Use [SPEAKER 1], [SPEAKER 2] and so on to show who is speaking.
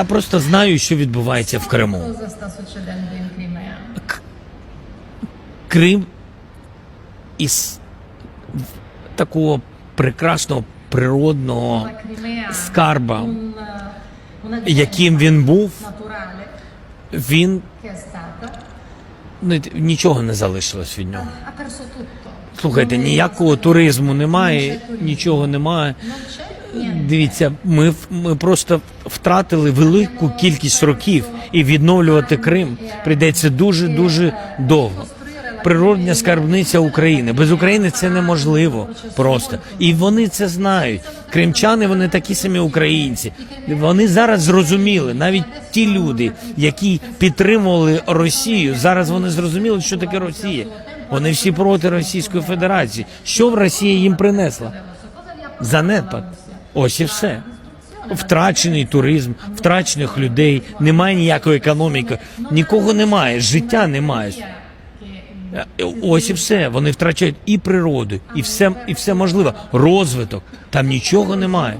[SPEAKER 1] Я просто знаю, що відбувається в Криму.
[SPEAKER 2] Crimea?
[SPEAKER 1] Крим із такого прекрасного природного скарба, яким він був, він ну, нічого не залишилось від нього. Слухайте, ніякого туризму немає, нічого немає. Дивіться, ми, ми просто втратили велику кількість років, і відновлювати Крим прийдеться дуже дуже довго. Природня скарбниця України. Без України це неможливо просто. І вони це знають. Кримчани вони такі самі українці. Вони зараз зрозуміли, навіть ті люди, які підтримували Росію, зараз вони зрозуміли, що таке Росія. Вони всі проти Російської Федерації. Що в Росія їм принесла? Занепад. Ось і все. Втрачений туризм, втрачених людей, немає ніякої економіки, нікого немає, життя немає. Ось і все. Вони втрачають і природу, і все, і все можливе. Розвиток. Там нічого немає.